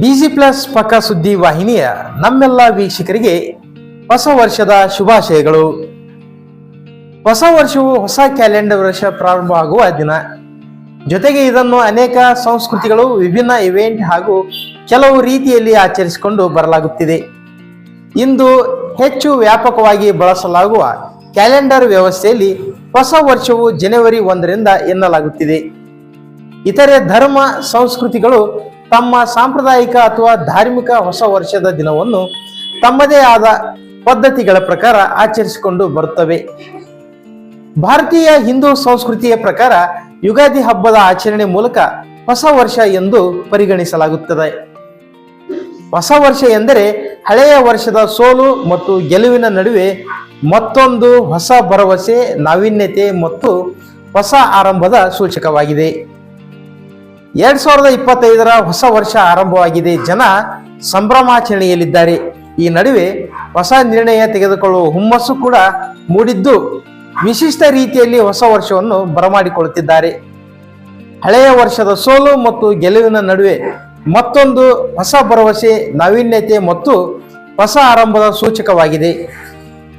Busy plus ಪಕ್ಕ ಸುದ್ದಿ ವಾಹಿನಿಯ ನಮ್ಮೆಲ್ಲ ವೀಕ್ಷಕರಿಗೆ ಹೊಸ ವರ್ಷದ ಶುಭಾಶಯಗಳು. ಹೊಸ ವರ್ಷವು ಹೊಸ ಕ್ಯಾಲೆಂಡರ್ ವರ್ಷ ಪ್ರಾರಂಭ ಆಗುವ ದಿನ. ಜೊತೆಗೆ ಇದನ್ನು ಅನೇಕ ಸಂಸ್ಕೃತಿಗಳು, ವಿಭಿನ್ನ ಇವೆಂಟ್ ಹಾಗೂ ಕೆಲವು ರೀತಿಯಲ್ಲಿ ಆಚರಿಸಿಕೊಂಡು ಬರಲಾಗುತ್ತಿದೆ. ಇಂದು ಹೆಚ್ಚು ವ್ಯಾಪಕವಾಗಿ ಬಳಸಲಾಗುವ ಕ್ಯಾಲೆಂಡರ್ ವ್ಯವಸ್ಥೆಯಲ್ಲಿ ಹೊಸ ವರ್ಷವು ಜನವರಿ ಒಂದರಿಂದ ಎನ್ನಲಾಗುತ್ತಿದೆ. ಇತರೆ ಧರ್ಮ, ಸಂಸ್ಕೃತಿಗಳು ತಮ್ಮ ಸಾಂಪ್ರದಾಯಿಕ ಅಥವಾ ಧಾರ್ಮಿಕ ಹೊಸ ವರ್ಷದ ದಿನವನ್ನು ತಮ್ಮದೇ ಆದ ಪದ್ಧತಿಗಳ ಪ್ರಕಾರ ಆಚರಿಸಿಕೊಂಡು ಬರುತ್ತವೆ. ಭಾರತೀಯ ಹಿಂದೂ ಸಂಸ್ಕೃತಿಯ ಪ್ರಕಾರ ಯುಗಾದಿ ಹಬ್ಬದ ಆಚರಣೆ ಮೂಲಕ ಹೊಸ ವರ್ಷ ಎಂದು ಪರಿಗಣಿಸಲಾಗುತ್ತದೆ. ಹೊಸ ವರ್ಷ ಎಂದರೆ ಹಳೆಯ ವರ್ಷದ ಸೋಲು ಮತ್ತು ಗೆಲುವಿನ ನಡುವೆ ಮತ್ತೊಂದು ಹೊಸ ಭರವಸೆ, ನಾವೀನ್ಯತೆ ಮತ್ತು ಹೊಸ ಆರಂಭದ ಸೂಚಕವಾಗಿದೆ. ಎರಡ್ ಸಾವಿರದ ಇಪ್ಪತ್ತೈದರ ಹೊಸ ವರ್ಷ ಆರಂಭವಾಗಿದೆ. ಜನ ಸಂಭ್ರಮಾಚರಣೆಯಲ್ಲಿದ್ದಾರೆ. ಈ ನಡುವೆ ಹೊಸ ನಿರ್ಣಯ ತೆಗೆದುಕೊಳ್ಳುವ ಹುಮ್ಮಸ್ಸು ಕೂಡ ಮೂಡಿದ್ದು ವಿಶಿಷ್ಟ ರೀತಿಯಲ್ಲಿ ಹೊಸ ವರ್ಷವನ್ನು ಬರಮಾಡಿಕೊಳ್ಳುತ್ತಿದ್ದಾರೆ. ಹಳೆಯ ವರ್ಷದ ಸೋಲು ಮತ್ತು ಗೆಲುವಿನ ನಡುವೆ ಮತ್ತೊಂದು ಹೊಸ ಭರವಸೆ, ನಾವೀನ್ಯತೆ ಮತ್ತು ಹೊಸ ಆರಂಭದ ಸೂಚಕವಾಗಿದೆ.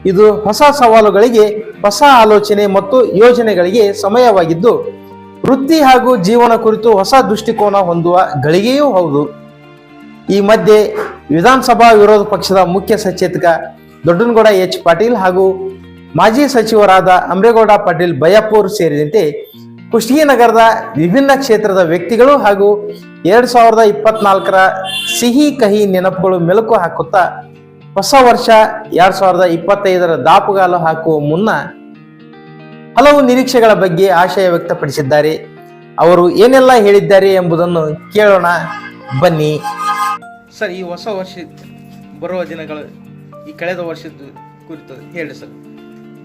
ಇದು ಹೊಸ ಸವಾಲುಗಳಿಗೆ, ಹೊಸ ಆಲೋಚನೆ ಮತ್ತು ಯೋಜನೆಗಳಿಗೆ ಸಮಯವಾಗಿದ್ದು ವೃತ್ತಿ ಹಾಗೂ ಜೀವನ ಕುರಿತು ಹೊಸ ದೃಷ್ಟಿಕೋನ ಹೊಂದುವ ಗಳಿಗೆಯೂ ಹೌದು. ಈ ಮಧ್ಯೆ ವಿಧಾನಸಭಾ ವಿರೋಧ ಪಕ್ಷದ ಮುಖ್ಯ ಸಚೇತಕ ದೊಡ್ಡನಗೌಡ ಎಚ್ ಪಾಟೀಲ್ ಹಾಗೂ ಮಾಜಿ ಸಚಿವರಾದ ಅಮರೇಗೌಡ ಪಾಟೀಲ್ ಬಯಾಪೂರ್ ಸೇರಿದಂತೆ ಕುಷ್ಟಗಿನಗರದ ವಿಭಿನ್ನ ಕ್ಷೇತ್ರದ ವ್ಯಕ್ತಿಗಳು ಹಾಗೂ ಎರಡು ಸಾವಿರದ ಇಪ್ಪತ್ನಾಲ್ಕರ ಸಿಹಿ ಕಹಿ ನೆನಪುಗಳು ಮೆಲುಕು ಹಾಕುತ್ತಾ ಹೊಸ ವರ್ಷ ಎರಡು ಸಾವಿರದ ಇಪ್ಪತ್ತೈದರ ದಾಪುಗಾಲು ಹಾಕುವ ಮುನ್ನ ಹಲವು ನಿರೀಕ್ಷೆಗಳ ಬಗ್ಗೆ ಆಶಯ ವ್ಯಕ್ತಪಡಿಸಿದ್ದಾರೆ. ಅವರು ಏನೆಲ್ಲ ಹೇಳಿದ್ದಾರೆ ಎಂಬುದನ್ನು ಕೇಳೋಣ. ಬನ್ನಿ. ಸರ್ ಈ ಹೊಸ ವರ್ಷ ಬರುವ ದಿನಗಳು ಈ ಕಳೆದ ವರ್ಷದ ಕುರಿತು ಹೇಳಿ ಸರ್.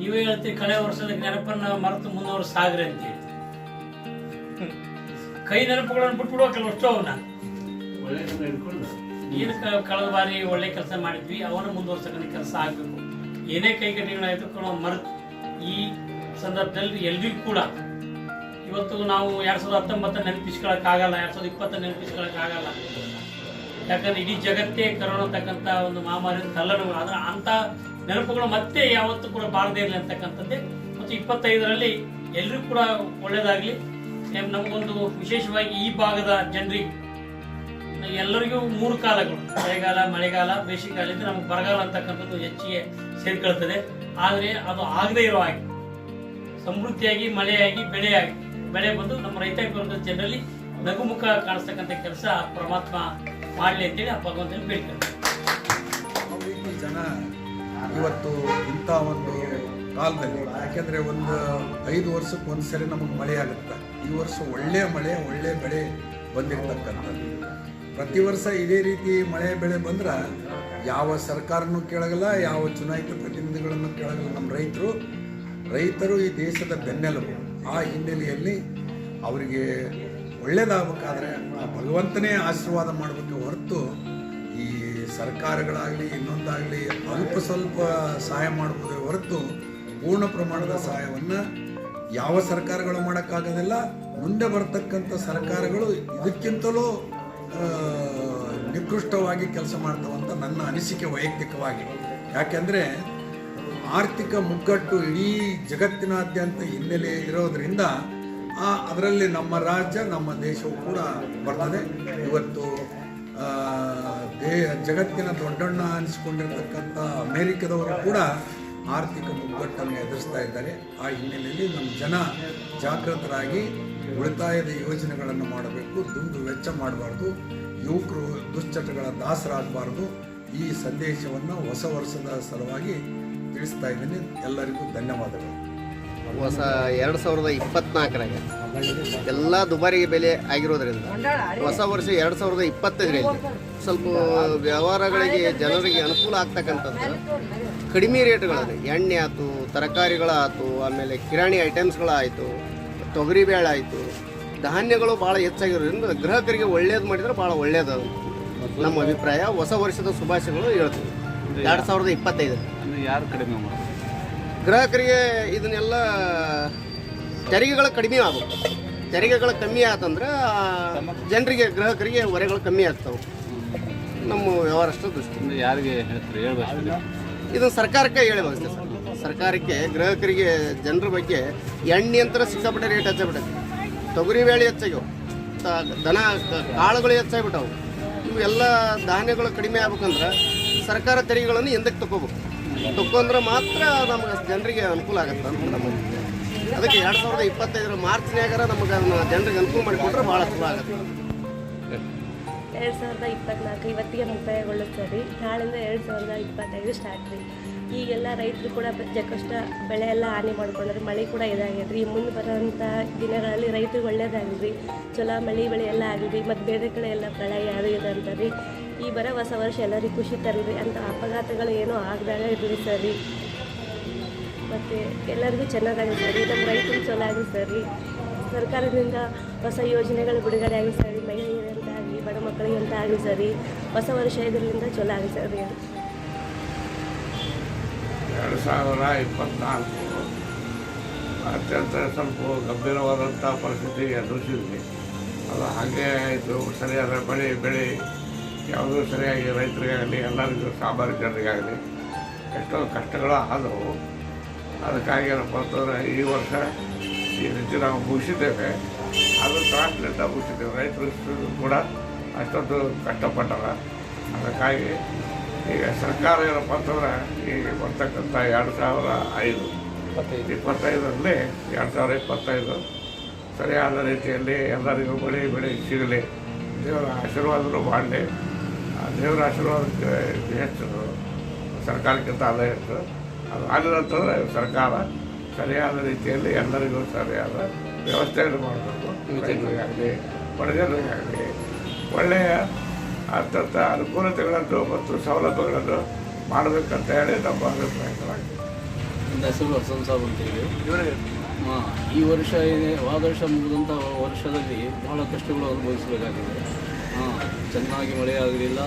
ನೀವೇ ಹೇಳ್ತೀವಿ ಕಳೆ ವರ್ಷದ ನೆನಪನ್ನ ಮರೆತು ಮುನ್ನೂರು ಸಾಗರ ಅಂತ ಹೇಳಿ ಕೈ ನೆನಪುಗಳನ್ನು ಬಿಟ್ಬಿಡುವ ಕೆಲವಷ್ಟು ಅವನ್ನ. ಏನು ಕಳೆದ ಬಾರಿ ಒಳ್ಳೆ ಕೆಲಸ ಮಾಡಿದ್ವಿ ಅವನ್ನ ಮುಂದುವರ್ಸಕ್ಕ ಕೆಲಸ ಆಗಬೇಕು. ಏನೇ ಕೈಗಟ್ಟಿಗಳಾಯ್ತು ನಾವು ಮರೆತು. ಈ ಸಂದರ್ಭದಲ್ಲಿ ಎಲ್ರಿಗೂ ಕೂಡ ಇವತ್ತು ನಾವು ಎರಡ್ ಸಾವಿರದ ಹತ್ತೊಂಬತ್ತ ನೆನಪಿಸ್ಕೊಳಕ್ ಆಗಲ್ಲ, ಎರಡ್ ಸಾವಿರದ ಇಪ್ಪತ್ತ ನೆನಪಿಸ್ಕೊಳಕ್ ಆಗಲ್ಲ. ಯಾಕಂದ್ರೆ ಇಡೀ ಜಗತ್ತೇ ಕರೋನಾ ಅಂತಕ್ಕಂಥ ಒಂದು ಮಹಾಮಾರಿ ತಲ್ಲಣ ಆದ್ರೆ ಅಂತ ನೆನಪುಗಳು ಮತ್ತೆ ಯಾವತ್ತೂ ಕೂಡ ಬಾರದೇ ಇರಲಿ ಅಂತಕ್ಕಂಥದ್ದೇ. ಮತ್ತು ಇಪ್ಪತ್ತೈದರಲ್ಲಿ ಎಲ್ಲರೂ ಕೂಡ ಒಳ್ಳೇದಾಗ್ಲಿ. ನಮಗೊಂದು ವಿಶೇಷವಾಗಿ ಈ ಭಾಗದ ಜನರಿಗೆ ಎಲ್ಲರಿಗೂ ಮೂರು ಕಾಲಗಳು, ಮಳೆಗಾಲ ಮಳೆಗಾಲ ಬೇಸಿಗೆಗಾಲ ಇದ್ರೆ ನಮ್ಗೆ ಬರಗಾಲ ಅಂತಕ್ಕಂಥದ್ದು ಹೆಚ್ಚಿಗೆ ಸೇರ್ಕೊಳ್ತದೆ. ಆದರೆ ಅದು ಆಗದೇ ಇರೋ ಹಾಗೆ ಸಮೃದ್ಧಿಯಾಗಿ, ಮಳೆಯಾಗಿ, ಬೆಳೆಯಾಗಿ. ಬೆಳೆ ಬಂದು ನಮ್ಮ ರೈತ ವರ್ಗದ ಜನರಲ್ಲಿ ನಗುಮುಖ ಕಾಣಿಸ್ತಕ್ಕಂಥ ಕೆಲಸ ಪರಮಾತ್ಮ ಮಾಡಲಿ ಅಂತೇಳಿ ಆ ಭಗವಂತನ ಬೇಡ್ತಾರೆ ಜನ ಇವತ್ತು ಇಂಥ ಒಂದು ಕಾಲದಲ್ಲಿ, ಯಾಕೆಂದ್ರೆ ಒಂದು ಐದು ವರ್ಷಕ್ಕೆ ಒಂದು ಸರಿ ನಮಗೆ ಮಳೆ ಆಗುತ್ತೆ. ಈ ವರ್ಷ ಒಳ್ಳೆ ಮಳೆ, ಒಳ್ಳೆ ಬೆಳೆ ಬಂದಿರತಕ್ಕಂಥದ್ದು. ಪ್ರತಿ ವರ್ಷ ಇದೇ ರೀತಿ ಮಳೆ, ಬೆಳೆ ಬಂದ್ರೆ ಯಾವ ಸರ್ಕಾರನೂ ಕೇಳಗಲ್ಲ ಯಾವ ಚುನಾಯಿತ ಪ್ರತಿನಿಧಿಗಳನ್ನು ಕೇಳಗಲ್ಲ ನಮ್ಮ ರೈತರು ರೈತರು ಈ ದೇಶದ ಬೆನ್ನೆಲುಬು, ಆ ಹಿನ್ನೆಲೆಯಲ್ಲಿ ಅವರಿಗೆ ಒಳ್ಳೇದಾಗಬೇಕಾದ್ರೆ ಆ ಭಗವಂತನೇ ಆಶೀರ್ವಾದ ಮಾಡಬೇಕು ಹೊರತು ಈ ಸರ್ಕಾರಗಳಾಗಲಿ, ಇನ್ನೊಂದಾಗಲಿ ಅಲ್ಪ ಸ್ವಲ್ಪ ಸಹಾಯ ಮಾಡ್ಬೋದೇ ಹೊರತು ಪೂರ್ಣ ಪ್ರಮಾಣದ ಸಹಾಯವನ್ನು ಯಾವ ಸರ್ಕಾರಗಳು ಮಾಡೋಕ್ಕಾಗೋದಿಲ್ಲ. ಮುಂದೆ ಬರ್ತಕ್ಕಂಥ ಸರ್ಕಾರಗಳು ಇದಕ್ಕಿಂತಲೂ ನಿಕೃಷ್ಟವಾಗಿ ಕೆಲಸ ಮಾಡ್ತಾವಂತ ನನ್ನ ಅನಿಸಿಕೆ ವೈಯಕ್ತಿಕವಾಗಿ. ಯಾಕೆಂದರೆ ಆರ್ಥಿಕ ಮುಗ್ಗಟ್ಟು ಇಡೀ ಜಗತ್ತಿನಾದ್ಯಂತ ಹಿನ್ನೆಲೆ ಇರೋದ್ರಿಂದ, ಆ, ಅದರಲ್ಲಿ ನಮ್ಮ ರಾಜ್ಯ, ನಮ್ಮ ದೇಶವು ಕೂಡ ಬರ್ತದೆ. ಇವತ್ತು ದೇಹ ಜಗತ್ತಿನ ದೊಡ್ಡಣ್ಣ ಅನಿಸ್ಕೊಂಡಿರ್ತಕ್ಕಂಥ ಅಮೇರಿಕದವರು ಕೂಡ ಆರ್ಥಿಕ ಮುಗ್ಗಟ್ಟನ್ನು ಎದುರಿಸ್ತಾ ಇದ್ದಾರೆ. ಆ ಹಿನ್ನೆಲೆಯಲ್ಲಿ ನಮ್ಮ ಜನ ಜಾಗೃತರಾಗಿ ಉಳಿತಾಯದ ಯೋಜನೆಗಳನ್ನು ಮಾಡಬೇಕು, ದುಂದು ವೆಚ್ಚ ಮಾಡಬಾರ್ದು, ಯುವಕರು ದುಶ್ಚಟಗಳ ದಾಸರಾಗಬಾರ್ದು. ಈ ಸಂದೇಶವನ್ನು ಹೊಸ ವರ್ಷದ ಸಲುವಾಗಿ ತಿಳಿಸ್ತಾ ಇದ್ದೀನಿ ಎಲ್ಲರಿಗೂ ಧನ್ಯವಾದಗಳು. ಹೊಸ ಎರಡು ಸಾವಿರದ ಇಪ್ಪತ್ನಾಲ್ಕರಾಗ ಎಲ್ಲ ದುಬಾರಿ ಬೆಲೆ ಆಗಿರೋದ್ರಿಂದ ಹೊಸ ವರ್ಷ ಎರಡು ಸಾವಿರದ ಇಪ್ಪತ್ತೈದರಲ್ಲಿ ಸ್ವಲ್ಪ ವ್ಯವಹಾರಗಳಿಗೆ ಜನರಿಗೆ ಅನುಕೂಲ ಆಗ್ತಕ್ಕಂಥದ್ದು. ಕಡಿಮೆ ರೇಟ್ಗಳಲ್ಲಿ ಎಣ್ಣೆ ಆಯ್ತು ತರಕಾರಿಗಳಾಯ್ತು ಆಮೇಲೆ ಕಿರಾಣಿ ಐಟಮ್ಸ್ಗಳಾಯಿತು ತೊಗರಿಬೇಳೆ ಆಯಿತು. ಧಾನ್ಯಗಳು ಭಾಳ ಹೆಚ್ಚಾಗಿರೋದ್ರಿಂದ ಗ್ರಾಹಕರಿಗೆ ಒಳ್ಳೇದು ಮಾಡಿದರೆ ಭಾಳ ಒಳ್ಳೇದು ನಮ್ಮ ಅಭಿಪ್ರಾಯ, ಹೊಸ ವರ್ಷದ ಶುಭಾಶಯಗಳು ಹೇಳ್ತೀವಿ ಎರಡು ಸಾವಿರದ ಇಪ್ಪತ್ತೈದು ಯಾರು ಕಡಿಮೆ ಮಾಡೋದು ಗ್ರಾಹಕರಿಗೆ ಇದನ್ನೆಲ್ಲ ತೆರಿಗೆಗಳು ಕಡಿಮೆ ಆಗುತ್ತೆ ತೆರಿಗೆಗಳು ಕಮ್ಮಿ ಆತಂದ್ರೆ ಜನರಿಗೆ ಗ್ರಾಹಕರಿಗೆ ಹೊರೆಗಳು ಕಮ್ಮಿ ಆಗ್ತಾವೆ. ನಮ್ಮ ವ್ಯವಹಾರ ಅಷ್ಟು ದೃಷ್ಟಿ ಯಾರಿಗೆ ಹೇಳ್ತಾರೆ? ಹೇಳ್ಬೇಕು ಇದು ಸರ್ಕಾರಕ್ಕೆ ಹೇಳಬೇಕು ಸರ್. ಸರ್ಕಾರಕ್ಕೆ ಗ್ರಾಹಕರಿಗೆ ಜನರ ಬಗ್ಗೆ ಎಣ್ಣೆ ಅಂತ ಸಿಕ್ಕಾಪಟ್ಟೆ ರೇಟ್ ಹೆಚ್ಚಾಗ್ಬಿಟ್ಟೈತೆ. ತೊಗರಿ ಬೇಳೆ ಹೆಚ್ಚಾಗ್ಯವು. ದನ ಕಾಳುಗಳು ಹೆಚ್ಚಾಗ್ಬಿಟ್ಟವು. ಇವೆಲ್ಲ ಧಾನ್ಯಗಳು ಕಡಿಮೆ ಆಗ್ಬೇಕಂದ್ರೆ ಸರ್ಕಾರ ತೆರಿಗೆಗಳನ್ನು ಹಿಂದಕ್ಕೆ ತಗೋಬೇಕು ತಗೊಂಡ್ರೆ ಮಾತ್ರ ನಮ್ಗೆ ಜನರಿಗೆ ಅನುಕೂಲ ಆಗುತ್ತೆ ಅಂತ ನಮ್ಮ ಅದಕ್ಕೆ ಎರಡು ಸಾವಿರದ ಇಪ್ಪತ್ತೈದರ ಮಾರ್ಚ್ನ್ಯಾಗಾರ ನಮಗೆ ಜನರಿಗೆ ಅನುಕೂಲ ಮಾಡಿಕೊಟ್ರೆ ಭಾಳ ಚಲೋ ಆಗುತ್ತೆ. ಎರಡು ಸಾವಿರದ ಇಪ್ಪತ್ನಾಲ್ಕು, ಇವತ್ತಿಗೆ ಮುಕ್ತಾಯಗೊಳ್ಳುತ್ತೆ ರೀ ನಾಳಿಂದ ಎರಡು ಸಾವಿರದ ಇಪ್ಪತ್ತೈದು ಸ್ಟಾರ್ಟ್ ರೀ. ಈಗೆಲ್ಲ ರೈತರು ಕೂಡ ಕಷ್ಟ ಬೆಳೆ ಎಲ್ಲ ಹಾನಿ ಮಾಡ್ಕೊಂಡ್ರಿ ಮಳೆ ಕೂಡ ಇದಾಗಿದೆ ರೀ ಮುಂದೆ ಬರೋಂಥ ದಿನಗಳಲ್ಲಿ ರೈತರಿಗೆ ಒಳ್ಳೇದಾಗಲಿ. ರೀ ಚಲೋ ಮಳೆ ಬೆಳೆ ಎಲ್ಲ ಆಗಲಿ, ಮತ್ತು ಬೇರೆ ಕಡೆ ಎಲ್ಲ ಪ್ರಳಯ ಯಾರು ಇದೆ ಅಂತ ರೀ ಈ ಬರೋ ಹೊಸ ವರ್ಷ ಎಲ್ಲರಿಗೂ ಖುಷಿ ತರಲಿ. ಅಂತ ಅಪಘಾತಗಳು ಏನೂ ಆಗದಾಗ ಇರಲಿ ಸರಿ. ರೀ ಮತ್ತು ಎಲ್ಲರಿಗೂ ಚೆನ್ನಾಗಿ ಸರ್. ನಮ್ಮ ರೈತರು ಚಲೋ ಆಗಲಿ ಸರ್. ರೀ ಸರ್ಕಾರದಿಂದ ಹೊಸ ಯೋಜನೆಗಳು ಬಿಡುಗಡೆ ಆಗಲಿ ಸರಿ. ಮಹಿಳೆಯರಂತ ಆಗಲಿ, ಬಡ ಮಕ್ಕಳಿಗೆ ಅಂತ ಆಗಲಿ ಸರಿ. ರೀ ಹೊಸ ವರ್ಷ ಇದರಿಂದ ಚಲೋ ಆಗಲಿ ಸರ್. ರೀ ಎರಡು ಸಾವಿರ ಇಪ್ಪತ್ನಾಲ್ಕು. ಅತ್ಯಂತ ಸ್ವಲ್ಪ ಗಂಭೀರವಾದಂಥ ಪರಿಸ್ಥಿತಿ ಎದುರಿಸಿದ್ವಿ. ಅದು ಹಾಗೆ ಆಯಿತು, ಸರಿಯಾದ ಬೆಳೆ ಬೆಳೆ ಯಾವುದೂ ಸರಿಯಾಗಿ ರೈತರಿಗಾಗಲಿ, ಎಲ್ಲರಿಗೂ ಸಾಮಾನ್ಯ ಜನರಿಗಾಗಲಿ ಎಷ್ಟೋ ಕಷ್ಟಗಳು ಆದವು. ಅದಕ್ಕಾಗಿ ಏನಪ್ಪ ಅಂತಂದರೆ ಈ ವರ್ಷ ಈ ರೀತಿ ನಾವು ಮುಗಿಸಿದ್ದೇವೆ. ಅದು ತ್ರಾಸಲಿಂದ ಮುಗಿಸಿದ್ದೇವೆ. ರೈತರು ಕೂಡ ಅಷ್ಟೊಂದು ಕಷ್ಟಪಟ್ಟಾರ ಅದಕ್ಕಾಗಿ ಈಗ ಸರ್ಕಾರ ಏನಪ್ಪ ಅಂತಂದ್ರೆ ಈಗ ಬರ್ತಕ್ಕಂಥ ಎರಡು ಸಾವಿರ ಐದು ಇಪ್ಪತ್ತೈದರಲ್ಲಿ ಎರಡು ಸಾವಿರ ಇಪ್ಪತ್ತೈದು ಸರಿಯಾದ ರೀತಿಯಲ್ಲಿ ಎಲ್ಲರಿಗೂ ಬೆಳೆ ಬೆಳೆ ಸಿಗಲಿ. ದೇವರ ಆಶೀರ್ವಾದನೂ ಮಾಡಲಿ. ಆ ದೇವರ ಆಶೀರ್ವಾದಕ್ಕೆ ಹೆಚ್ಚು ಸರ್ಕಾರಕ್ಕಿಂತ ಆದಾಯ ಹೆಚ್ಚು. ಅದು ಆಗಿದೆ ಅಂತಂದರೆ ಸರ್ಕಾರ ಸರಿಯಾದ ರೀತಿಯಲ್ಲಿ ಎಲ್ಲರಿಗೂ ಸರಿಯಾದ ವ್ಯವಸ್ಥೆಯನ್ನು ಮಾಡಬೇಕು. ರೈತರಿಗಾಗಲಿ ಬಡಜನರಿಗಾಗಲಿ ಒಳ್ಳೆಯ ಅತ್ಯಂತ ಅನುಕೂಲತೆಗಳನ್ನು ಮತ್ತು ಸೌಲಭ್ಯಗಳನ್ನು ಮಾಡಬೇಕಂತ ಹೇಳಿ ನಮ್ಮ ಅಭಿಪ್ರಾಯಗಳಾಗಿದೆ ಹೆಸರು ಹಸನ್ ಸಾಬ್ ಅಂತೇಳಿ ಹಾಂ ಈ ವರ್ಷ ಏನೇ ವರ್ಷ ಮುಗಿದಂಥ ವರ್ಷದಲ್ಲಿ ಬಹಳ ಕಷ್ಟಗಳು ಅನುಭವಿಸಬೇಕಾಗಿದೆ. ಹಾಂ ಚೆನ್ನಾಗಿ ಮಳೆ ಆಗಲಿಲ್ಲ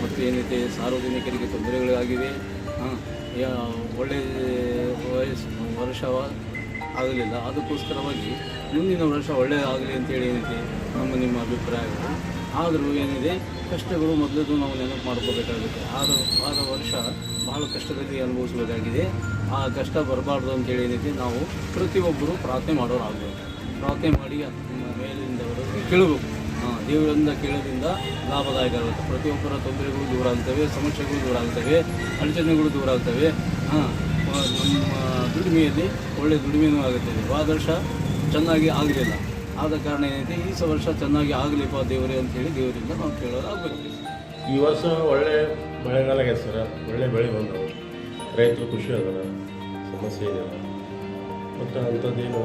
ಮತ್ತು ಏನೈತೆ ಸಾರ್ವಜನಿಕರಿಗೆ ತೊಂದರೆಗಳಾಗಿವೆ. ಹಾಂ ಯಾ ಒಳ್ಳೆ ವಯಸ್ಸು ವರ್ಷ ಆಗಲಿಲ್ಲ. ಅದಕ್ಕೋಸ್ಕರವಾಗಿ ಮುಂದಿನ ವರ್ಷ ಒಳ್ಳೆಯದಾಗಲಿ ಅಂತೇಳಿ ಏನಿದೆ ನಮ್ಮ ನಿಮ್ಮ ಅಭಿಪ್ರಾಯಗಳು. ಆದರೂ ಏನಿದೆ, ಕಷ್ಟಗಳು ಮೊದಲದು ನಾವು ನೆನಪು ಮಾಡ್ಕೋಬೇಕಾಗುತ್ತೆ. ಆದ ಆದ ವರ್ಷ ಬಹಳ ಕಷ್ಟದಲ್ಲಿ ಅನುಭವಿಸಬೇಕಾಗಿದೆ. ಆ ಕಷ್ಟ ಬರಬಾರ್ದು ಅಂತೇಳಿ ಏನಿದೆ ನಾವು ಪ್ರತಿಯೊಬ್ಬರು ಪ್ರಾರ್ಥನೆ ಮಾಡೋರಾಗಬೇಕು. ಪ್ರಾರ್ಥನೆ ಮಾಡಿ ನಮ್ಮ ಮೇಲಿಂದವರು ಕೇಳಬೇಕು. ದೇವರಿಂದ ಕೇಳೋದ್ರಿಂದ ಲಾಭದಾಯಕ ಆಗುತ್ತೆ ಪ್ರತಿಯೊಬ್ಬರ ತೊಂದರೆಗಳು ದೂರ ಆಗ್ತವೆ, ಸಮಸ್ಯೆಗಳು ದೂರ ಆಗ್ತವೆ, ಅಡಚಣೆಗಳು ದೂರ ಆಗ್ತವೆ. ಹಾಂ ನಮ್ಮ ದುಡಿಮೆಯಲ್ಲಿ ಒಳ್ಳೆಯ ದುಡಿಮೆಯೂ ಆಗುತ್ತೆ. ಹೋದ ವರ್ಷ ಚೆನ್ನಾಗಿ ಆಗಲಿಲ್ಲ. ಆದ ಕಾರಣ ಏನೈತೆ? ಈ ಸ ವರ್ಷ ಚೆನ್ನಾಗಿ ಆಗಲಿಪ್ಪ ದೇವರೇ ಅಂತೇಳಿ ದೇವರಿಂದ ನಾವು ಕೇಳೋದಾಗಬೇಕು ಈ ವರ್ಷ ಒಳ್ಳೆ ಮಳೆಗಾಲ ಸರ್. ಒಳ್ಳೆ ಬೆಳೆ ಬಂದವು. ರೈತರು ಖುಷಿ ಆಗಲ್ಲ ಸಮಸ್ಯೆ ಇಲ್ಲ ಮತ್ತು ಅಂಥದ್ದೇನು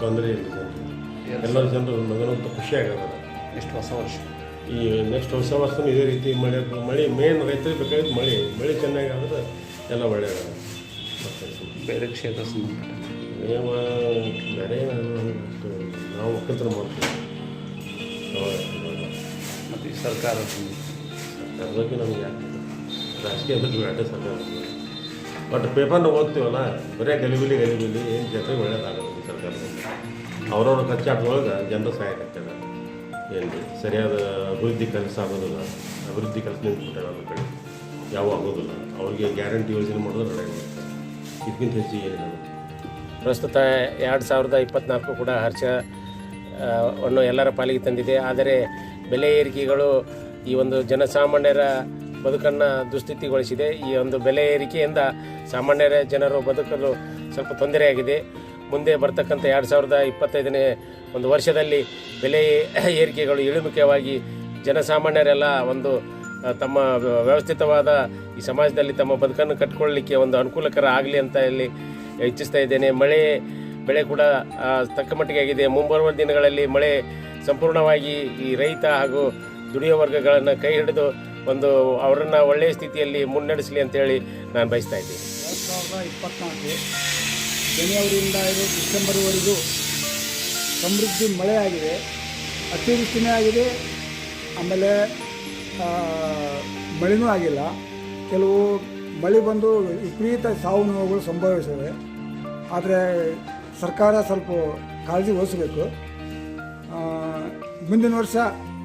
ತೊಂದರೆ ಇಲ್ಲ ಜನರು ಎಲ್ಲರ ಜನರು ನಗರಂತ ಖುಷಿ ಆಗಲ್ಲ ನೆಕ್ಸ್ಟ್ ಹೊಸ ವರ್ಷ. ಈ ನೆಕ್ಸ್ಟ್ ಹೊಸ ವರ್ಷನೂ ಇದೇ ರೀತಿ ಮಳೆ ಮಳೆ ಮೇನ್ ರೈತರಿಗೆ ಬೇಕಾಗಿದ್ದು ಮಳೆ. ಮಳೆ ಚೆನ್ನಾಗಿ ಆದ್ರೆ ಎಲ್ಲ ಒಳ್ಳೆ ಮತ್ತೆ ಬೇರೆ ಕ್ಷೇತ್ರ ಸಂಬಂಧಪಟ್ಟ ನೇಮ ಬೇರೆ ನಾವು ಒಕ್ಕಲ್ತನ ಮಾಡ್ತೀವಿ. ಮತ್ತು ಈ ಸರ್ಕಾರ ಸರ್ಕಾರದ ಬಗ್ಗೆ ನಮ್ಗೆ ಯಾಕೆ ರಾಜಕೀಯ ಬಗ್ಗೆ ಸರ್ಕಾರ ಬಟ್ ಪೇಪರ್ನ ಓದ್ತೀವಲ್ಲ ಬರೀ ಗಲಿಬಿಲಿ ಗಲಿಬಿಲಿ ಏನು ಜನರಿಗೆ ಒಳ್ಳೇದಾಗಲ್ಲ ಈ ಸರ್ಕಾರದಿಂದ ಅವ್ರವ್ರ ಜನರ ಸಹಾಯ ಸಹಾಯಕತ್ತಾರೆ ಏನು ಸರಿಯಾದ ಅಭಿವೃದ್ಧಿ ಕೆಲಸ ಆಗೋದಿಲ್ಲ. ಅಭಿವೃದ್ಧಿ ಕೆಲಸ ನಿಂತ್ಬಿಟ್ಟಾರೆ ನಮ್ಮ ಕಡೆ ಯಾವ ಆಗೋದಿಲ್ಲ. ಅವ್ರಿಗೆ ಗ್ಯಾರಂಟಿ ಯೋಜನೆ ಮಾಡೋದು ನಡೆಯಲ್ಲ ಇದಕ್ಕಿಂತ ಹೆಚ್ಚಿಗೆ ಪ್ರಸ್ತುತ ಎರಡು ಸಾವಿರದ ಇಪ್ಪತ್ತ್ನಾಲ್ಕು ಕೂಡ ಹರ್ಷ ಅನ್ನು ಎಲ್ಲರ ಪಾಲಿಗೆ ತಂದಿದೆ. ಆದರೆ ಬೆಲೆ ಏರಿಕೆಗಳು ಈ ಒಂದು ಜನಸಾಮಾನ್ಯರ ಬದುಕನ್ನು ದುಸ್ಥಿತಿಗೊಳಿಸಿದೆ. ಈ ಒಂದು ಬೆಲೆ ಏರಿಕೆಯಿಂದ ಸಾಮಾನ್ಯರ ಜನರು ಬದುಕಲು ಸ್ವಲ್ಪ ತೊಂದರೆಯಾಗಿದೆ. ಮುಂದೆ ಬರ್ತಕ್ಕಂಥ ಎರಡು ಸಾವಿರದ ಇಪ್ಪತ್ತೈದನೇ ಒಂದು ವರ್ಷದಲ್ಲಿ ಬೆಲೆ ಏರಿಕೆಗಳು ಇಳಿಮುಖವಾಗಿ ಜನಸಾಮಾನ್ಯರೆಲ್ಲ ಒಂದು ತಮ್ಮ ವ್ಯ- ವ್ಯವಸ್ಥಿತವಾದ ಈ ಸಮಾಜದಲ್ಲಿ ತಮ್ಮ ಬದುಕನ್ನು ಕಟ್ಕೊಳ್ಳಲಿಕ್ಕೆ ಒಂದು ಅನುಕೂಲಕರ ಆಗಲಿ ಅಂತ ಇಲ್ಲಿ ಇಚ್ಛಿಸ್ತಾ ಇದ್ದೇನೆ. ಮಳೆ, ಬೆಳೆ ಕೂಡ ತಕ್ಕ ಮಟ್ಟಿಗೆ ಆಗಿದೆ. ಮುಂಬರುವ ದಿನಗಳಲ್ಲಿ ಮಳೆ ಸಂಪೂರ್ಣವಾಗಿ ಈ ರೈತ ಹಾಗೂ ದುಡಿಯೋ ವರ್ಗಗಳನ್ನು ಕೈ ಹಿಡಿದು ಒಂದು ಅವರನ್ನು ಒಳ್ಳೆಯ ಸ್ಥಿತಿಯಲ್ಲಿ ಮುನ್ನಡೆಸಲಿ ಅಂತೇಳಿ ನಾನು ಬಯಸ್ತಾ ಇದ್ದೀನಿ. ಎರಡು ಸಾವಿರದ ಇಪ್ಪತ್ನಾಲ್ಕು ಜನವರಿಯಿಂದ ಇದು ಡಿಸೆಂಬರ್ವರೆಗೂ ಸಮೃದ್ಧಿ ಮಳೆ ಆಗಿದೆ. ಅತಿವೃಷ್ಟಿನೇ ಆಗಿದೆ. ಆಮೇಲೆ ಮಳೆನೂ ಆಗಿಲ್ಲ. ಕೆಲವು ಮಳೆ ಬಂದು ವಿಪರೀತ ಸಾವು ನೋವುಗಳು ಸಂಭವಿಸಿವೆ. ಆದರೆ ಸರ್ಕಾರ ಸ್ವಲ್ಪ ಕಾಳಜಿ ವಹಿಸಬೇಕು. ಮುಂದಿನ ವರ್ಷ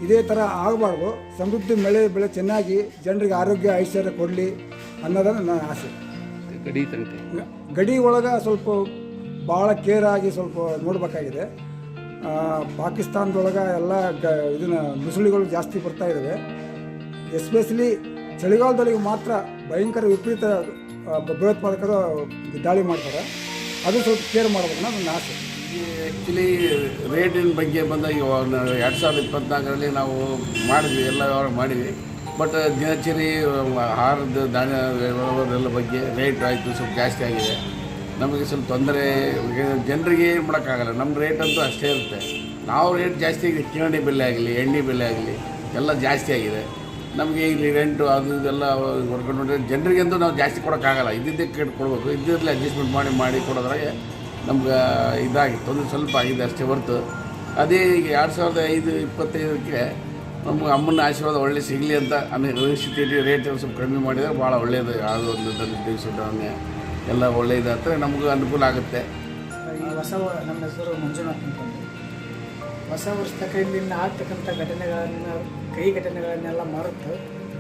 ಇದೇ ಥರ ಆಗಬಾರ್ದು. ಸಮೃದ್ಧಿ ಮಳೆ ಬೆಳೆ ಚೆನ್ನಾಗಿ ಜನರಿಗೆ ಆರೋಗ್ಯ ಐಶ್ವರ್ಯ ಕೊಡಲಿ ಅನ್ನೋದನ್ನು ನನ್ನ ಆಸೆ. ಗಡಿ ಗಡಿ ಒಳಗೆ ಸ್ವಲ್ಪ ಭಾಳ ಕೇರ್ ಆಗಿ ಸ್ವಲ್ಪ ನೋಡಬೇಕಾಗಿದೆ. ಪಾಕಿಸ್ತಾನದೊಳಗೆ ಎಲ್ಲ ಗ ಇದನ್ನ ಮುಸುಳಿಗಳು ಜಾಸ್ತಿ ಬರ್ತಾ ಇದ್ದಾವೆ ಎಸ್ಪೆಷಲಿ ಚಳಿಗಾಲದಲ್ಲಿ ಮಾತ್ರ ಭಯಂಕರ ವಿಪರೀತ ಭಯೋತ್ಪಾದಕರು ದಾಳಿ ಮಾಡ್ತಾರೆ. ಅದು ಸ್ವಲ್ಪ ಕೇರ್ ಮಾಡಬೇಕು ನಾನು ನನ್ನ ಆಸೆ. ಆ್ಯಕ್ಚುಲಿ ರೇಟಿನ ಬಗ್ಗೆ ಬಂದಾಗ ಎರಡು ಸಾವಿರದ ಇಪ್ಪತ್ನಾಲ್ಕರಲ್ಲಿ ನಾವು ಮಾಡಿದ್ವಿ, ಎಲ್ಲ ವ್ಯವಹಾರ ಮಾಡಿದ್ವಿ. ಬಟ್ ದಿನಚರಿ ಆಹಾರದ ಧಾನ್ಯ ವ್ಯವಹಾರದೆಲ್ಲ ಬಗ್ಗೆ ರೇಟ್ ಆಯಿತು, ಸ್ವಲ್ಪ ಜಾಸ್ತಿ ಆಗಿದೆ. ನಮಗೆ ಸ್ವಲ್ಪ ತೊಂದರೆ ಜನರಿಗೆ ಏನು ಮಾಡೋಕ್ಕಾಗಲ್ಲ. ನಮ್ಮ ರೇಟ್ ಅಂತೂ ಅಷ್ಟೇ ಇರುತ್ತೆ. ನಾವು ರೇಟ್ ಜಾಸ್ತಿ ಆಗಿದೆ ಕಿರಣಿ ಬೆಲೆ ಆಗಲಿ, ಎಣ್ಣೆ ಬೆಲೆ ಆಗಲಿ, ಎಲ್ಲ ಜಾಸ್ತಿ ಆಗಿದೆ. ನಮಗೆ ಇಲ್ಲಿ ರೆಂಟು ಅದು ಇದೆಲ್ಲ ನೋಡಿದ್ರೆ ಜನರಿಗಂತೂ ನಾವು ಜಾಸ್ತಿ ಕೊಡೋಕ್ಕಾಗಲ್ಲ. ಇದ್ದಿದ್ದೇ ಕೇಟ್ ಕೊಡಬೇಕು. ಅಡ್ಜಸ್ಟ್ಮೆಂಟ್ ಮಾಡಿ ಮಾಡಿ ಕೊಡೋದ್ರಾಗೆ ನಮ್ಗೆ ಇದಾಗಿತ್ತು. ಒಂದು ಸ್ವಲ್ಪ ಆಗಿದೆ ಅಷ್ಟೇ ಹೊರ್ತು. ಅದೇ ಈಗ ಎರಡು ಸಾವಿರದ ಐದು, ಇಪ್ಪತ್ತೈದಕ್ಕೆ ನಮ್ಗೆ ಅಮ್ಮನ ಆಶೀರ್ವಾದ ಒಳ್ಳೆ ಸಿಗಲಿ ಅಂತ ಅನಿಶ್ಚಿತಿ ರೇಟ್ ಸ್ವಲ್ಪ ಕಡಿಮೆ ಮಾಡಿದರೆ ಭಾಳ ಒಳ್ಳೆಯದು ಯಾವುದೋ ಒಂದು ದಂಡ ದಿವಸ ಧಾನ್ಯ ಎಲ್ಲ ಒಳ್ಳೆಯದಾದರೆ ನಮಗೂ ಅನುಕೂಲ ಆಗುತ್ತೆ. ಈ ಹೊಸ ನಮ್ಮ ಹೆಸರು ಮಂಜುನಾಥ್ ಅಂತಂದು ಹೊಸ ವರ್ಷದ ಕೈಲಿಂದ ಆಗ್ತಕ್ಕಂಥ ಘಟನೆಗಳನ್ನು, ಕೈ ಘಟನೆಗಳನ್ನೆಲ್ಲ ಮರೆತು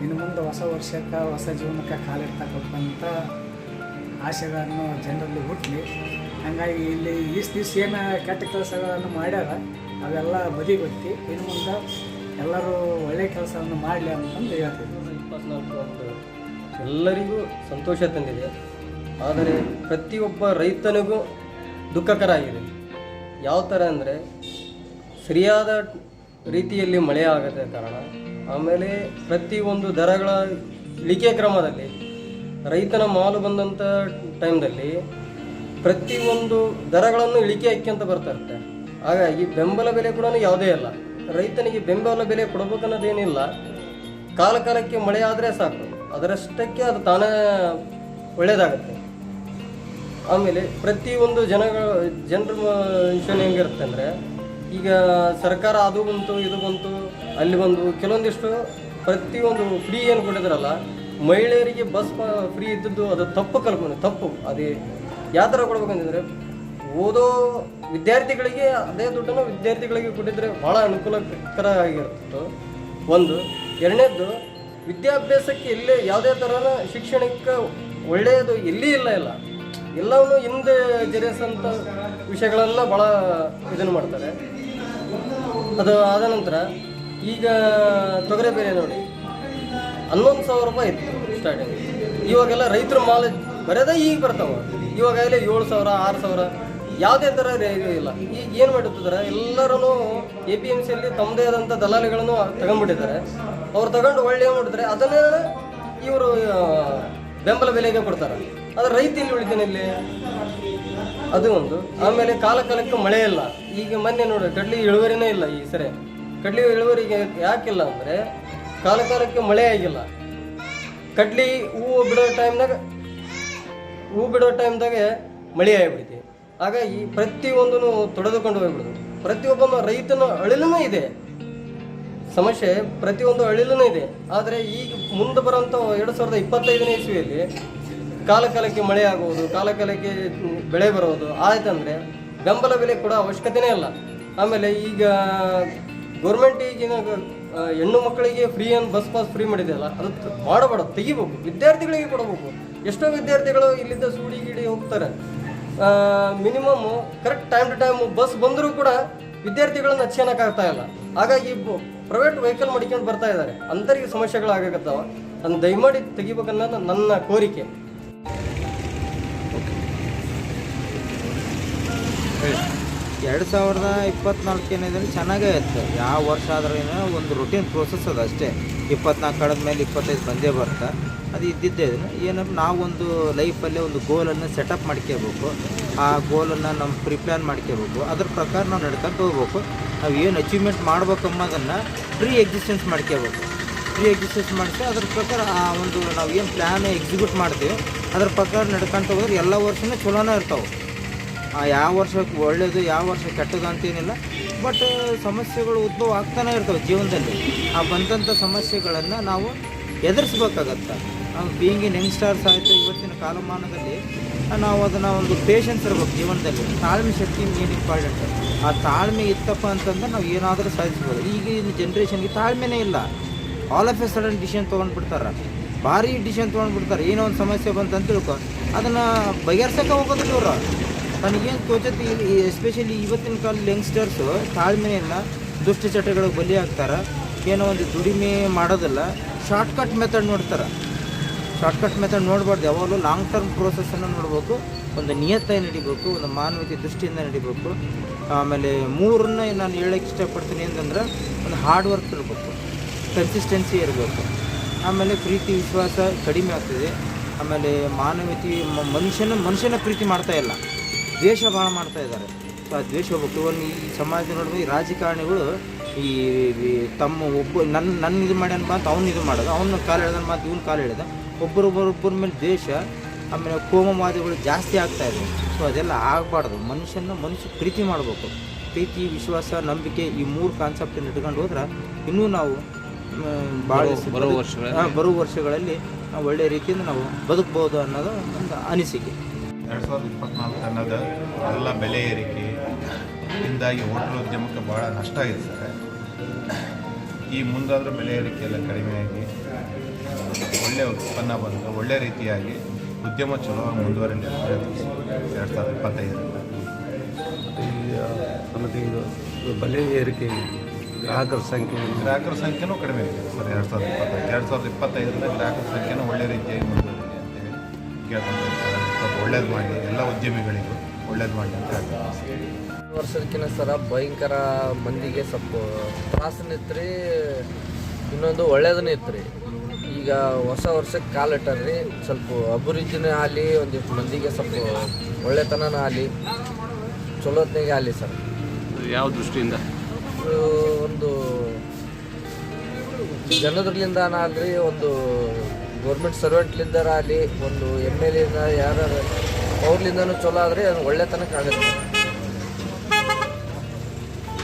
ಇನ್ನು ಮುಂದೆ ಹೊಸ ವರ್ಷಕ್ಕೆ, ಹೊಸ ಜೀವನಕ್ಕೆ ಕಾಲಿಡ್ತಕ್ಕಂಥ ಆಶೆಗಳನ್ನು ಜನರಲ್ಲಿ ಹುಟ್ಟಲಿ ಹಾಗಾಗಿ ಇಲ್ಲಿ ಈಸ್ ದಿವಸ ಏನು ಕೆಟ್ಟ ಕೆಲಸಗಳನ್ನು ಮಾಡ್ಯಾರ, ಅವೆಲ್ಲ ಬದಿಗೊತ್ತಿ ಇನ್ನು ಮುಂದೆ ಎಲ್ಲರೂ ಒಳ್ಳೆಯ ಕೆಲಸವನ್ನು ಮಾಡಲಿ ಅಂತಂದು ಹೇಳ್ತೀವಿ. ಎಲ್ಲರಿಗೂ ಸಂತೋಷ ತಂದಿದೆ. ಆದರೆ ಪ್ರತಿಯೊಬ್ಬ ರೈತನಿಗೂ ದುಃಖಕರ ಆಗಿದೆ. ಯಾವ ಥರ ಅಂದರೆ ಸರಿಯಾದ ರೀತಿಯಲ್ಲಿ ಮಳೆ ಆಗದ ಕಾರಣ ಆಮೇಲೆ ಪ್ರತಿಯೊಂದು ದರಗಳ ಇಳಿಕೆ ಕ್ರಮದಲ್ಲಿ ರೈತನ ಮಾಲು ಬಂದಂಥ ಟೈಮ್ದಲ್ಲಿ ಪ್ರತಿಯೊಂದು ದರಗಳನ್ನು ಇಳಿಕೆ ಹಾಕ್ಯಂತ ಬರ್ತಾ ಇರುತ್ತೆ. ಹಾಗಾಗಿ ಬೆಂಬಲ ಬೆಲೆ ಕೂಡ ಯಾವುದೇ ಇಲ್ಲ ರೈತನಿಗೆ ಬೆಂಬಲ ಬೆಲೆ ಕೊಡಬೇಕನ್ನೋದೇನಿಲ್ಲ. ಕಾಲ ಕಾಲಕ್ಕೆ ಮಳೆ ಆದರೆ ಸಾಕು. ಅದರಷ್ಟಕ್ಕೆ ಅದು ತಾನೇ ಒಳ್ಳೆಯದಾಗುತ್ತೆ ಆಮೇಲೆ ಪ್ರತಿಯೊಂದು ಜನಗಳ, ಜನರ ವಿಷಯ ಹೆಂಗಿರುತ್ತೆ ಅಂದರೆ ಈಗ ಸರ್ಕಾರ ಅದು ಬಂತು, ಇದು ಬಂತು, ಅಲ್ಲಿ ಬಂದು ಕೆಲವೊಂದಿಷ್ಟು ಪ್ರತಿಯೊಂದು ಫ್ರೀ ಏನು ಕೊಟ್ಟಿದ್ರಲ್ಲ, ಮಹಿಳೆಯರಿಗೆ ಬಸ್ ಫ್ರೀ ಇದ್ದದ್ದು ಅದು ತಪ್ಪು ಕಲ್ಪನೆ, ತಪ್ಪು. ಅದೇ ಯಾವ ಥರ ಕೊಡ್ಬೇಕಂತಂದರೆ, ಓದೋ ವಿದ್ಯಾರ್ಥಿಗಳಿಗೆ, ಅದೇ ದುಡ್ಡನ್ನು ವಿದ್ಯಾರ್ಥಿಗಳಿಗೆ ಕೊಟ್ಟಿದ್ರೆ ಭಾಳ ಅನುಕೂಲಕರ ಆಗಿರ್ತಿತ್ತು. ಒಂದು. ಎರಡನೇದ್ದು, ವಿದ್ಯಾಭ್ಯಾಸಕ್ಕೆ ಎಲ್ಲೇ ಯಾವುದೇ ಥರದ ಶಿಕ್ಷಣಕ್ಕೆ ಒಳ್ಳೆಯದು ಎಲ್ಲಿ ಇಲ್ಲ ಇಲ್ಲ. ಎಲ್ಲವನ್ನು ಹಿಂದೆ ಜರಿಸಂಥ ವಿಷಯಗಳೆಲ್ಲ ಭಾಳ ಇದನ್ನು ಮಾಡ್ತಾರೆ. ಅದು ಆದ ನಂತರ ಈಗ ತೊಗರೆ ಬೇರೆ ನೋಡಿ, ಹನ್ನೊಂದು ಸಾವಿರ ರೂಪಾಯಿ ಇತ್ತು ಸ್ಟಾರ್ಟಿಂಗ್ ಇವಾಗೆಲ್ಲ ರೈತರ ಮಾಲ್ ಬರೋದೇ ಈಗ ಬರ್ತಾವ. ಇವಾಗಲೇ ಏಳು ಸಾವಿರ, ಆರು ಸಾವಿರ, ಯಾವುದೇ ಥರ ಇಲ್ಲ. ಈಗ ಏನು ಮಾಡಿರ್ತಿದ್ದಾರೆ ಎಲ್ಲರೂ ಎ ಪಿ ಎಂ ಸಿಯಲ್ಲಿ ತಮ್ಮದೇ ಆದಂಥ ದಲಾಲಿಗಳನ್ನು ತಗೊಂಡ್ಬಿಟ್ಟಿದ್ದಾರೆ. ಅವ್ರು ತಗೊಂಡು ಒಳ್ಳೆಯ ಮಾಡಿದ್ರೆ ಅದನ್ನೇ ಇವರು ಬೆಂಬಲ ಬೆಲೆಗೆ ಕೊಡ್ತಾರೆ. ಆದರೆ ರೈತ ಇಲ್ಲಿ ಉಳಿತಾನೆ ಇಲ್ಲಿ? ಅದು ಒಂದು. ಆಮೇಲೆ ಕಾಲ ಕಾಲಕ್ಕೆ ಮಳೆ ಇಲ್ಲ. ಈಗ ಮೊನ್ನೆ ನೋಡಿ, ಕಡ್ಲಿ ಇಳುವರಿನೇ ಇಲ್ಲ ಈ ಸರಿ. ಕಡ್ಲಿ ಇಳುವರಿಗೆ ಯಾಕಿಲ್ಲ ಅಂದರೆ ಕಾಲ ಕಾಲಕ್ಕೆ ಮಳೆ ಆಗಿಲ್ಲ. ಕಡ್ಲಿ ಹೂವು ಬಿಡೋ ಟೈಮ್ನಾಗ ಹೂ ಬಿಡೋ ಟೈಮ್ದಾಗೆ ಮಳೆ ಆಗಿಬಿಡ್ತಿ. ಈ ಪ್ರತಿಯೊಂದನ್ನು ತೊಡೆದುಕೊಂಡು ಹೋಗ್ಬಿಡುದು. ಪ್ರತಿಯೊಬ್ಬನ ರೈತನ ಅಳಿಲೂ ಇದೆ. ಸಮಸ್ಯೆ ಪ್ರತಿಯೊಂದು ಅಳಿಲೂ ಇದೆ. ಆದರೆ ಈಗ ಮುಂದೆ ಬರೋಂಥ ಎರಡು ಸಾವಿರದ ಇಪ್ಪತ್ತೈದನೇ ಇಸ್ವಿಯಲ್ಲಿ ಕಾಲ ಕಾಲಕ್ಕೆ ಮಳೆ ಆಗುವುದು ಕಾಲ ಕಾಲಕ್ಕೆ ಬೆಳೆ ಬರೋದು, ಆಯ್ತಂದರೆ ಬೆಂಬಲ ಬೆಲೆ ಕೊಡೋ ಅವಶ್ಯಕತೆನೇ ಇಲ್ಲ. ಆಮೇಲೆ ಈಗ ಗೌರ್ಮೆಂಟ್ ಈಗಿನ ಹೆಣ್ಣು ಮಕ್ಕಳಿಗೆ ಫ್ರೀ ಏನು ಬಸ್ ಪಾಸ್ ಫ್ರೀ ಮಾಡಿದೆಯಲ್ಲ ಅದು ಮಾಡಬೇಡ, ತೆಗಿಬೇಕು, ವಿದ್ಯಾರ್ಥಿಗಳಿಗೆ ಕೊಡಬೇಕು. ಎಷ್ಟೋ ವಿದ್ಯಾರ್ಥಿಗಳು ಇಲ್ಲಿಂದ ಸೂಡಿ ಗಿಡಿ ಹೋಗ್ತಾರೆ. Minimum correct time to time bus ಬಂದರೂ ಕೂಡ ವಿದ್ಯಾರ್ಥಿಗಳನ್ನ ಹಚ್ಕೊಳಕ್ಕಾಗ್ತಾ ಇಲ್ಲ. ಹಾಗಾಗಿ ಪ್ರೈವೇಟ್ ವೆಹಿಕಲ್ ಮಾಡ್ಕೊಂಡು ಬರ್ತಾ ಇದ್ದಾರೆ. ಅಂಥರಿಗೆ ಸಮಸ್ಯೆಗಳಾಗತ್ತವ ಅದನ್ನು ದಯಮಾಡಿ ತೆಗಿಬೇಕನ್ನೋದು ನನ್ನ ಕೋರಿಕೆ. ಎರಡು ಸಾವಿರದ ಇಪ್ಪತ್ನಾಲ್ಕು ಏನಿದೆ ಚೆನ್ನಾಗೇ ಇತ್ತು. ಯಾವ ವರ್ಷ ಆದ್ರೂ ಒಂದು ರುಟೀನ್ ಪ್ರೋಸೆಸ್ ಅದು ಅಷ್ಟೇ. ಇಪ್ಪತ್ನಾಲ್ಕು ಕಳೆದ ಮೇಲೆ ಇಪ್ಪತ್ತೈದು ಬಂದೇ ಬರುತ್ತೆ. ಅದು ಇದ್ದಿದ್ದೇ ಇದನ್ನು ಏನಪ್ಪ ನಾವೊಂದು ಲೈಫಲ್ಲೇ ಒಂದು ಗೋಲನ್ನು ಸೆಟಪ್ ಮಾಡ್ಕೋಬೇಕು. ಆ ಗೋಲನ್ನು ನಮ್ಮ ಪ್ರಿಪ್ಲಾನ್ ಮಾಡ್ಕೋಬೇಕು. ಅದ್ರ ಪ್ರಕಾರ ನಾವು ನಡ್ಕೊಂಡು ಹೋಗ್ಬೇಕು. ನಾವು ಏನು ಅಚೀವ್ಮೆಂಟ್ ಮಾಡ್ಬೇಕು ಅನ್ನೋದನ್ನು ಪ್ರೀ ಎಕ್ಸಿಸ್ಟೆನ್ಸ್ ಮಾಡ್ಕೋಬೇಕು. ಪ್ರೀ ಎಕ್ಸಿಸ್ಟೆನ್ಸ್ ಮಾಡಿಸಿ ಅದ್ರ ಪ್ರಕಾರ ಆ ಒಂದು ನಾವು ಏನು ಪ್ಲ್ಯಾನ್ ಎಕ್ಸಿಕ್ಯೂಟ್ ಮಾಡ್ತೀವಿ, ಅದ್ರ ಪ್ರಕಾರ ನಡ್ಕೊಂತ ಹೋದ್ರೆ ಎಲ್ಲ ವರ್ಷನೂ ಚಲೋನೇ ಇರ್ತಾವೆ. ಯಾವ ವರ್ಷಕ್ಕೆ ಒಳ್ಳೆಯದು ಯಾವ ವರ್ಷ ಕೆಟ್ಟದ್ದು ಅಂತೇನಿಲ್ಲ. ಬಟ್ ಸಮಸ್ಯೆಗಳು ಉದ್ಭವ ಆಗ್ತಾನೆ ಇರ್ತವೆ ಜೀವನದಲ್ಲಿ. ಆ ಬಂದಂಥ ಸಮಸ್ಯೆಗಳನ್ನು ನಾವು ಎದುರಿಸ್ಬೇಕಾಗತ್ತೆ. ನಾವು ಬೀಯಿಂಗ್ ಇನ್ ಯಂಗ್ಸ್ಟರ್ಸ್ ಆಯಿತು, ಇವತ್ತಿನ ಕಾಲಮಾನದಲ್ಲಿ, ನಾವು ಅದನ್ನು ಒಂದು ಪೇಷನ್ಸ್ ಇರ್ಬೇಕು ಜೀವನದಲ್ಲಿ. ತಾಳ್ಮೆ ಶಕ್ತಿ ಏನು ಇಂಪಾರ್ಟೆಂಟ್ ಆ ತಾಳ್ಮೆ ಇತ್ತಪ್ಪ ಅಂತಂದ್ರೆ ನಾವು ಏನಾದರೂ ಸಾಧಿಸ್ಬೋದು. ಈಗಿನ ಜನ್ರೇಷನ್ಗೆ ತಾಳ್ಮೆನೇ ಇಲ್ಲ. All of a sudden decision ತೊಗೊಂಡ್ಬಿಡ್ತಾರೆ. ಭಾರಿ ಡಿಸಿಷನ್ ತೊಗೊಂಡ್ಬಿಡ್ತಾರೆ. ಏನೋ ಒಂದು ಸಮಸ್ಯೆ ಬಂತಂತ ತಿಳ್ಕೊ. ಅದನ್ನು ಬಗೆಹರ್ಸಕ್ಕೆ ಹೋಗೋದಿಲ್ಲ ಇವರು. ನನಗೇನು ಇಲ್ಲಿ ಎಸ್ಪೆಷಲಿ ಇವತ್ತಿನ ಕಾಲ ಯಂಗ್ಸ್ಟರ್ಸು ತಾಳ್ಮೆಯನ್ನು, ದುಷ್ಟ ಚಟಗಳಿಗೆ ಬಲಿ ಆಗ್ತಾರೆ. ಏನೋ ಒಂದು ದುಡಿಮೆ ಮಾಡೋದಲ್ಲ. ಶಾರ್ಟ್ಕಟ್ ಮೆಥಡ್ ನೋಡ್ತಾರೆ. ಶಾರ್ಟ್ಕಟ್ ಮೆಥಡ್ ನೋಡಬಾರ್ದು. ಯಾವಾಗಲೂ ಲಾಂಗ್ ಟರ್ಮ್ ಪ್ರೋಸೆಸ್ಸನ್ನು ನೋಡಬೇಕು. ಒಂದು ನಿಯತ್ತಾಗಿ ನಡಿಬೇಕು. ಒಂದು ಮಾನವೀಯ ದೃಷ್ಟಿಯಿಂದ ನಡಿಬೇಕು. ಆಮೇಲೆ ಮೂರನ್ನ ನಾನು ಹೇಳಕ್ಕೆ ಇಷ್ಟಪಡ್ತೀನಿ ಅಂತಂದ್ರೆ ಒಂದು ಹಾರ್ಡ್ ವರ್ಕ್ ಇರಬೇಕು. ಕನ್ಸಿಸ್ಟೆನ್ಸಿ ಇರಬೇಕು. ಆಮೇಲೆ ಪ್ರೀತಿ, ವಿಶ್ವಾಸ ಕಡಿಮೆ ಆಗ್ತದೆ. ಆಮೇಲೆ ಮಾನವೀಯತೆ ಮನುಷ್ಯನ ಮನುಷ್ಯನ ಪ್ರೀತಿ ಮಾಡ್ತಾ ಇಲ್ಲ. ದ್ವೇಷ ಭಾಳ ಮಾಡ್ತಾ ಇದ್ದಾರೆ. ಸೊ ಆ ದ್ವೇಷ ಹೋಗ್ಬೇಕು ಇವನ್ ಈ ಸಮಾಜ ನೋಡಿದ್ರೆ ಈ ರಾಜಕಾರಣಿಗಳು ಈ ತಮ್ಮ ಒಬ್ಬ ನನ್ನ ನನ್ನ ಇದು ಮಾಡ್ಯಾನ ಮಾತು ಅವ್ನು ಇದು ಮಾಡೋದು. ಅವ್ನ ಕಾಲು ಎಳ್ದ ಮಾತು ಇವ್ನು ಕಾಲು ಹೇಳಿದ. ಒಬ್ಬರೊಬ್ಬರೊಬ್ಬರ ಮೇಲೆ ದ್ವೇಷ ಆಮೇಲೆ ಕೋಮವಾದಿಗಳು ಜಾಸ್ತಿ ಆಗ್ತಾ ಇದೆ. ಸೊ ಅದೆಲ್ಲ ಆಗಬಾರ್ದು. ಮನುಷ್ಯನ ಮನುಷ್ಯ ಪ್ರೀತಿ ಮಾಡಬೇಕು. ಪ್ರೀತಿ ವಿಶ್ವಾಸ ನಂಬಿಕೆ ಈ ಮೂರು ಕಾನ್ಸೆಪ್ಟನ್ನು ಇಟ್ಕೊಂಡು ಹೋದ್ರೆ ಇನ್ನೂ ನಾವು ಭಾಳ? ಬರೋ ವರ್ಷಗಳಲ್ಲಿ ನಾವು ಒಳ್ಳೆಯ ರೀತಿಯಿಂದ ನಾವು ಬದುಕ್ಬೋದು ಅನ್ನೋದು ಒಂದು ಅನಿಸಿಕೆ. ಎರಡು ಸಾವಿರದ ಇಪ್ಪತ್ನಾಲ್ಕು ತನ್ನದ ಎಲ್ಲ ಬೆಲೆ ಏರಿಕೆಯಿಂದಾಗಿ ಹೋಟೆಲ್ ಉದ್ಯಮಕ್ಕೆ ಭಾಳ ನಷ್ಟ ಆಗಿದೆ ಸರ್ ಈ ಮುಂದಾದರೂ ಬೆಲೆ ಏರಿಕೆ ಎಲ್ಲ ಕಡಿಮೆಯಾಗಿ ಒಳ್ಳೆಯ ಉತ್ಪನ್ನ ಬಂದು ಒಳ್ಳೆ ರೀತಿಯಾಗಿ ಉದ್ಯಮ ಚಲೋ ಸರ್. ಎರಡು ಸಾವಿರದ ಇಪ್ಪತ್ತೈದರಿಂದ ಈಗ ಇದು ಬೆಲೆ ಏರಿಕೆ ಗ್ರಾಹಕರ ಸಂಖ್ಯೆ ಗ್ರಾಹಕರ ಸಂಖ್ಯೆನೂ ಕಡಿಮೆ ಇದೆ ಸರ್ ಎರಡು ಸಾವಿರದ ಇಪ್ಪತ್ತೈದು. ಎರಡು ಸಾವಿರದ ಇಪ್ಪತ್ತೈದರಿಂದ ಗ್ರಾಹಕರ ಸಂಖ್ಯೆನೂ ಒಳ್ಳೆ ರೀತಿಯಾಗಿ ಮುಂದುವರೆಯಲಿ ಅಂತೇಳಿ ಕೇಳ್ತಾ ಸ್ವಲ್ಪ ಒಳ್ಳೇದು ಮಾಡಿ ಎಲ್ಲ ಉದ್ಯಮಿಗಳಿಗೂ ಒಳ್ಳೇದು ಮಾಡಿ ಅಂತ ವರ್ಷದಕ್ಕಿಂತ ಸರ ಭಯಂಕರ ಮಂದಿಗೆ ಸ್ವಲ್ಪ ತ್ರಾಸನ ಇತ್ತು ಇನ್ನೊಂದು ಒಳ್ಳೇದನ್ನ ಇತ್ತು ರೀ ಈಗ ಹೊಸ ವರ್ಷಕ್ಕೆ ಕಾಲಿಟ್ಟಾರ್ರಿ ಸ್ವಲ್ಪ ಅಭಿವೃದ್ಧಿನೇ ಆಗಲಿ ಒಂದಿಷ್ಟು ಮಂದಿಗೆ ಸ್ವಲ್ಪ ಒಳ್ಳೆತನನ ಆಗಲಿ ಚಲೋತ್ನಾಗೆ ಆಗಲಿ ಸರ್. ಯಾವ ದೃಷ್ಟಿಯಿಂದ? ಒಂದು ಜನದ್ರಲಿಂದ ಆಗಲಿ ಒಂದು ಗೌರ್ಮೆಂಟ್ ಸರ್ವೆಂಟ್ಲಿಂದ ಆಗಲಿ ಒಂದು ಎಂ ಎಲ್ ಎ ಯಾರು ಅವ್ರಲಿಂದನೂ ಚಲೋ ಆದರೆ ಅದು ಒಳ್ಳೆತನ ಕಾಣುತ್ತೆ